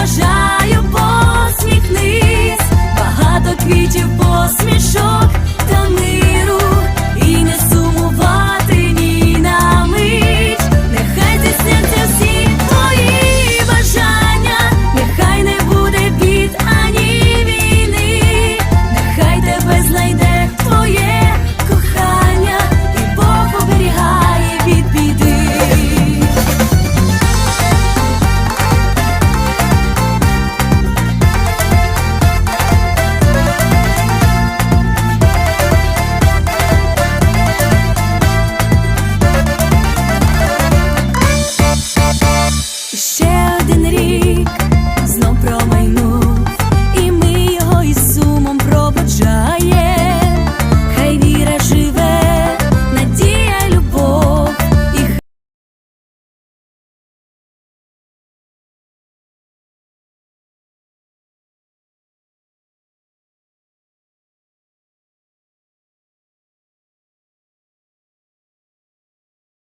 Бажаю посміхнись, багато квітів посмішок.